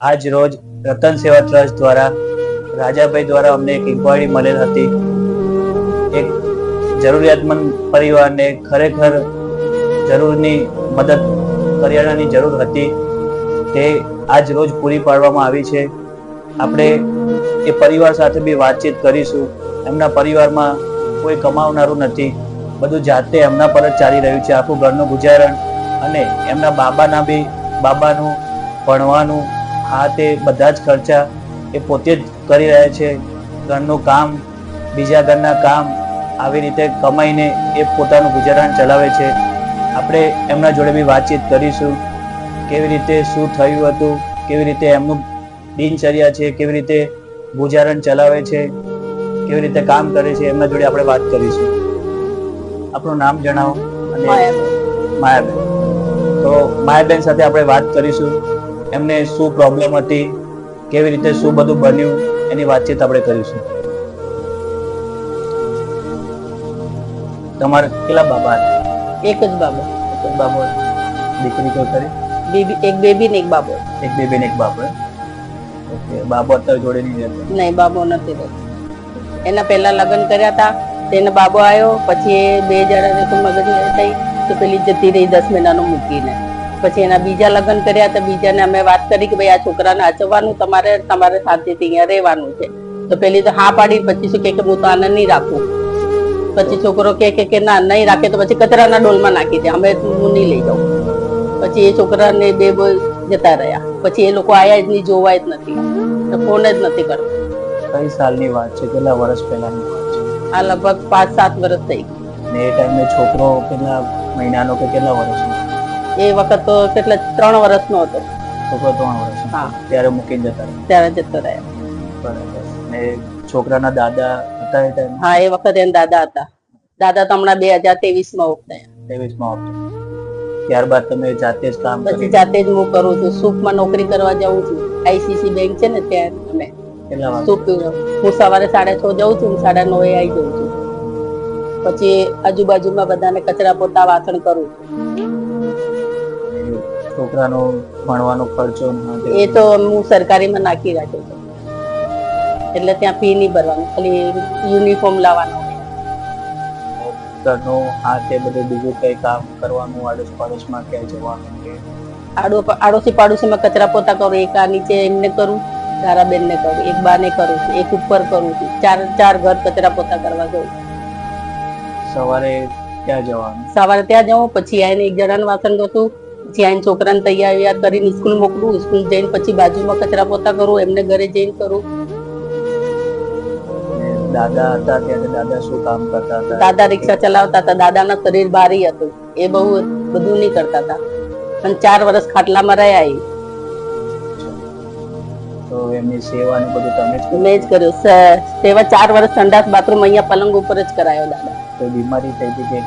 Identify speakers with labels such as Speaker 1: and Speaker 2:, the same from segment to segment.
Speaker 1: આજ રોજ રતન સેવા ટ્રસ્ટ દ્વારા, રાજાભાઈ દ્વારા અમને એક ઇન્કવાયરી મળેલ હતી. એક જરૂરિયાતમંદ પરિવારને ખરેખર જરૂરની મદદ કરિયાણાની જરૂર હતી. તે આજ રોજ પૂરી પાડવામાં આવી છે. આપણે એ પરિવાર સાથે બી વાતચીત કરીશું. એમના પરિવારમાં કોઈ કમાવનારું નથી. બધું જાતે એમના પર જ ચાલી રહ્યું છે. આખું ઘરનું ગુજારણ અને એમના બાબાના બી, બાબાનું ભણવાનું હા તે બધા જ ખર્ચા એ પોતે જ કરી રહ્યા છે. ઘરનું કામ બીજા ઘરના કામ આવી રીતે કમાઈને એ પોતાનું ગુજરાન ચલાવે છે. આપણે એમના જોડે બી વાતચીત કરીશું. કેવી રીતે શું થયું હતું કેવી રીતે એમનું દિનચર્યા છે કેવી રીતે ગુજારણ ચલાવે છે કેવી રીતે કામ કરે છે એમના જોડે આપણે વાત કરીશું. આપણું નામ જણાવો અને માયાબેન. તો માયાબેન સાથે આપણે વાત કરીશું. એમને શું પ્રોબ્લેમ હતી કેવી રીતે શું બધું બન્યું એની વાતચીત આપણે કરીશું. તમારે કેટલા બાબા
Speaker 2: એક જ બાબો.
Speaker 1: એક જ બાબો દીકરી કોઈ કરી?
Speaker 2: બેબી એક બેબી ને એક બાબો.
Speaker 1: એક બેબી ને એક બાબો ઓકે બાબો અત્યારે જોડે નહીં રહેતો
Speaker 2: નહીં બાબો નથી રહેતો. એના પહેલા લગ્ન કર્યા હતા તેને બાબો આવ્યો પછી એ બે જણાને તો મગજ થઈ તો પેલી જતી રહી દસ મહિનાનું મૂકીને. પછી એના બીજા લગ્ન કર્યા તો બીજાને અમે વાત કરી કે ભાઈ આ છોકરાને અચવવાનું તમારે તમારે શાંતિથી અહીંયા રહેવાનું છે. તો પેલી તો હા પાડી પછી શું કે હું તો આને નહીં રાખું. પછી છોકરો કે કે ના નહીં રાખે તો પછી કચરાના ડોલમાં નાખી દે અમે હું નહીં લઈ જાઉં. પછી એ છોકરાને બે જતા રહ્યા. પછી એ લોકો આયા જ નહીં જોવાય જ નથી. તો ફોન જ નથી કરતો.
Speaker 1: કઈ સાલની વાત છે? કેટલા વર્ષ પહેલાની વાત છે?
Speaker 2: આ લગભગ પાંચ સાત વર્ષ થઈ ગઈ.
Speaker 1: ને એ ટાઈમે છોકરો કેટલા મહિનાનો કે કેટલા વર્ષનો?
Speaker 2: એ વખત તો કેટલા ત્રણ વર્ષનો હતો.
Speaker 1: છોકરો ત્રણ વર્ષ
Speaker 2: હા.
Speaker 1: ત્યારે મૂકીને જતા
Speaker 2: ત્યારે જતો રહ્યા.
Speaker 1: બરાબર. ને છોકરાના દાદા હતા એ ટાઈમ
Speaker 2: હા એ વખત એના દાદા હતા. દાદા તો હમણાં બે હજાર ત્રેવીસમાં ઓફ
Speaker 1: ત્રેવીસમાં ઉપતા ત્યારબાદ તમે જાતે જ કામ
Speaker 2: પછી જાતે જ હું કરું છું. સૂપમાં નોકરી કરવા જાઉં છું. આઈસીસી બેંક છે ને ત્યાં અમે.
Speaker 1: કેટલા
Speaker 2: હું સવારે સાડા છ જાઉં છું સાડા નવે આવી જાઉં છું. પછી આજુબાજુમાં બધાને કચરા પોતા વાસણ કરું છું.
Speaker 1: છોકરાનો ભણવાનો ખર્ચો આ
Speaker 2: એ તો હું સરકારીમાં નાખી રાખ્યો છે. એટલે ત્યાં ફી નહીં ભરવાનું ખાલી યુનિફોર્મ લાવવાનો.
Speaker 1: ઘરનું હા તે બધું બીજું કઈ કામ કરવાનું આડોશ પાડોશમાં ક્યાંય જવાનું કે?
Speaker 2: આડો આડોશી પાડોશીમાં કચરા પોતા કરું એક આ નીચે એમને કરું તારાબેન ને કરું એક બાને કરું છું એક ઉપર કરું છું ચાર ચાર ઘર કચરા પોતા કરવા જઉં
Speaker 1: સવારે ત્યાં જવાનું?
Speaker 2: સવારે ત્યાં જાઉં પછી આવીને એક જણાનું વાસણ ધોતું આવીને છોકરાને તૈયાર કરીને સ્કૂલ મોકલું સ્કૂલ જઈને પછી બાજુમાં કચરા પોતા કરું એમને ઘરે જઈને કરું.
Speaker 1: દાદા હતા ત્યારે દાદા શું કામ કરતા હતા?
Speaker 2: દાદા રિક્ષા ચલાવતા હતા દાદાના શરીર ભારી હતું. એ બહુ બધું નહીં કરતા હતા. પણ ચાર વર્ષ ખાટલામાં રહ્યા એ.
Speaker 1: તો એમની સેવા ને બધું તમે જ
Speaker 2: મેં જ કર્યું. સેવા ચાર વર્ષ સંડાસ બાથરૂમ અહીંયા પલંગ ઉપર જ કરાયો દાદા.
Speaker 1: તો બીમારી થઈ હતી?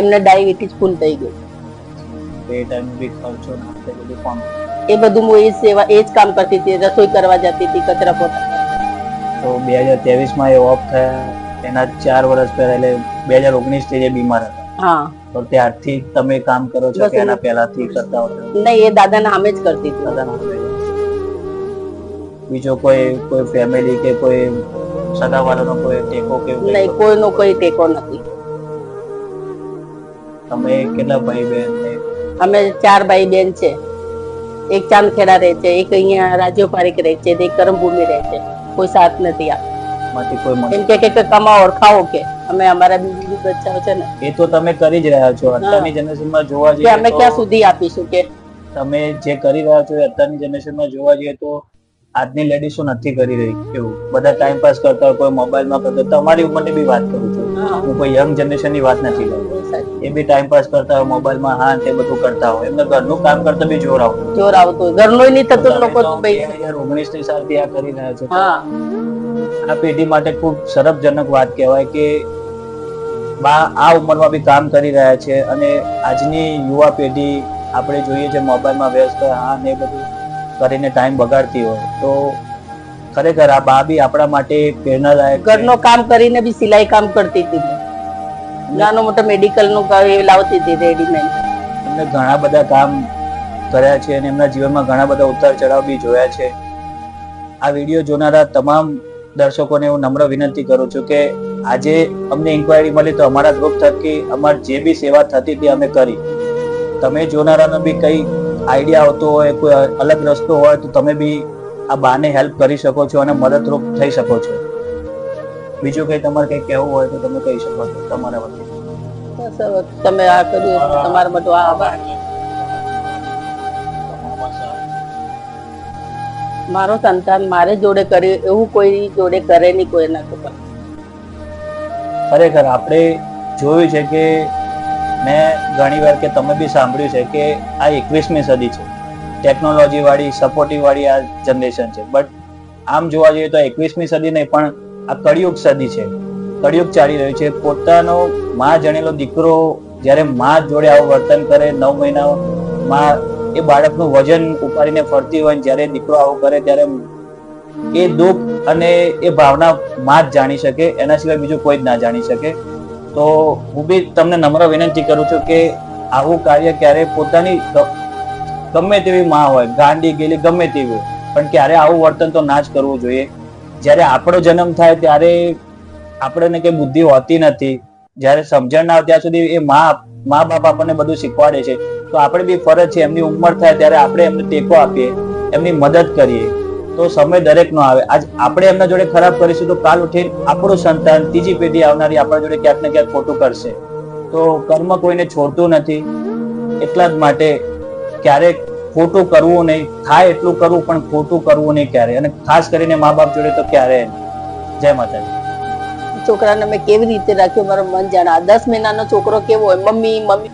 Speaker 2: એમને ડાયાબિટીસ ફૂલ થઈ ગયું
Speaker 1: તો ટાઈમે બી ખર્ચો ના તે બધું પણ
Speaker 2: એ બધું હું એ જ સેવા એ જ કામ કરતી હતી રસોઈ કરવા જતી હતી કચરા પોતા.
Speaker 1: તો બે હજાર ત્રેવીસમાં એ ઓફ થયા. એના ચાર વર્ષ પહેલા એટલે બે હજાર ઓગણીસથી એ બીમાર હતા.
Speaker 2: હા.
Speaker 1: તો ત્યારથી તમે કામ કરો છો કે એના પહેલાથી કરતા હતા
Speaker 2: નહીં એ દાદાના સામે જ કરતી હતી.
Speaker 1: દાદાના. બીજો કોઈ કોઈ ફેમિલી કે કોઈ સગાવાળાનો કોઈ ટેકો કે
Speaker 2: નહીં કોઈનો કોઈ ટેકો નથી.
Speaker 1: તમે કેટલા ભાઈ બહેન
Speaker 2: અમે ચાર ભાઈ બેન છે. એક ચાંદખેડા રહે છે એક અહીંયા રાજ્યો પારેખ રહે છે એક કરમભૂમિ રહે છે. કોઈ સાથ નથી આ
Speaker 1: માંથી
Speaker 2: એમ કે કે કમાઓ ઓર ખાઓ કે. અમે અમારા બીજી બચ્ચાઓ છે ને.
Speaker 1: એ તો તમે કરી જ રહ્યા છો. અત્યારની જનરેશનમાં જોવા
Speaker 2: જઈએ અમે ક્યાં સુધી આપીશું કે?
Speaker 1: તમે જે કરી રહ્યા છો અત્યારની જનરેશનમાં જોવા જઈએ તો આજની લેડીઝો નથી કરી રહી એવું. બધા ટાઈમ પાસ કરતા હોય કોઈ મોબાઈલમાં કરતા તમારી ઉંમરની બી વાત કરું છું.
Speaker 2: હા,
Speaker 1: કોઈ યંગ જનરેશનની વાત નથી કરતો એ બી ટાઈમ પાસ કરતા હોય મોબાઈલમાં હા તે બધું કરતા હોય. એમને ઘરનું કામ કરતા બી જોર આવતું
Speaker 2: જોર આવતું ઘરનું નહીં થતું લોકો
Speaker 1: ઓગણીસની સાલથી આ કરી રહ્યા છે. આ પેઢી માટે ખૂબ સરફજનક વાત કહેવાય કે બા આ ઉંમરમાં બી કામ કરી રહ્યા છે અને આજની યુવા પેઢી આપણે જોઈએ છે મોબાઈલમાં વ્યસ્ત હા ને બધું કરીને ટાઈમ બગાડતી હોય તો ખરેખર આ બા બી આપણા માટે પ્રેરણાદાયક.
Speaker 2: ઘરનું કામ કરીને બી સિલાઈ કામ કરતી હતી નાનો મોટો મેડિકલનું કામ એ લાવતી હતી રેડીમેડ
Speaker 1: એમને ઘણા બધા કામ કર્યા છે અને એમના જીવનમાં ઘણા બધા ઉતાર ચઢાવ બી જોયા છે. આ વીડિયો જોનારા તમામ દર્શકોને હું નમ્ર વિનંતી કરું છું કે આજે અમને ઇન્ક્વાયરી મળી તો અમારા ગ્રુપ થકી અમારી જે બી સેવા થતી તે અમે કરી. તમે જોનારાનો બી કઈ આઈડિયા આવતો હોય કોઈ અલગ રસ્તો હોય તો તમે બી આ બાને હેલ્પ કરી શકો છો અને મદદરૂપ થઈ શકો છો. બીજું કઈ તમારે કઈ કહેવું હોય તો તમે કહી શકો છો તમારા વતી.
Speaker 2: તમે આ કર્યું તમારા માટે આભાર. મારો સંતાન મારે જોડે કરે એવું કોઈ જોડે કરે નહીં કોઈ ના કોઈ
Speaker 1: ખરેખર આપણે જોયું છે કે મેં ઘણી વાર કે તમે બી સાંભળ્યું છે કે આ એકવીસમી સદી છે. ટેકનોલોજી વાળી સપોર્ટિવ વાળી આ જનરેશન છે. બટ આમ જોવા જઈએ તો એકવીસમી સદી નહીં, પણ આ કળિયુગ સદી છે. કળિયુગ ચાલી રહ્યું છે. પોતાનો માં જણેલો દીકરો જ્યારે માં જોડે આવું વર્તન કરે, નવ મહિના માં એ બાળકનું વજન ઉપાડીને ફરતી હોય જ્યારે દીકરો આવું કરે, ત્યારે એ દુઃખ અને એ ભાવના માં જ જાણી શકે. એના સિવાય બીજું કોઈ જ ના જાણી શકે. તો હું બી તમને નમ્ર વિનંતી કરું છું કે આવું કાર્ય ક્યારે પોતાની ગમે તેવી માં હોય, ગાંડી ગેલી ગમે તેવી હોય. પણ ક્યારે આવું વર્તન તો ના જ કરવું જોઈએ. જ્યારે આપણો જન્મ થાય ત્યારે આપણને કઈ બુદ્ધિ હોતી નથી. જ્યારે સમજણ ના ત્યાં સુધી એ મા મા બાપ આપણને બધું શીખવાડે છે. તો આપણે બી ફરજ છે, એમની ઉંમર થાય ત્યારે આપણે એમને ટેકો આપીએ, એમની મદદ કરીએ. તો સમય દરેક નો આવે. આજ આપણે એમના જોડે ખરાબ કરીશું તો કાલ ઉઠીને આપણું સંતાન ત્રીજી પેઢી આવનારી આપણા જોડે ક્યાંક ને ક્યાંક ખોટું કરશે. તો કર્મ કોઈને છોડતું નથી. એટલા જ માટે ક્યારેક ખોટું કરવું નહીં. થાય એટલું કરવું, પણ ખોટું કરવું નહીં ક્યારે. અને ખાસ કરીને મા બાપ જોડે તો ક્યારે. જય માતાજી.
Speaker 2: છોકરાને મેં કેવી રીતે રાખ્યો મારું મન જાણે? દસ મહિનાનો છોકરો કેવો હોય? Mummy mummy.